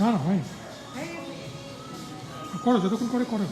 না না হয়নি হ্যাঁ। করো যতক্ষণ করে করো।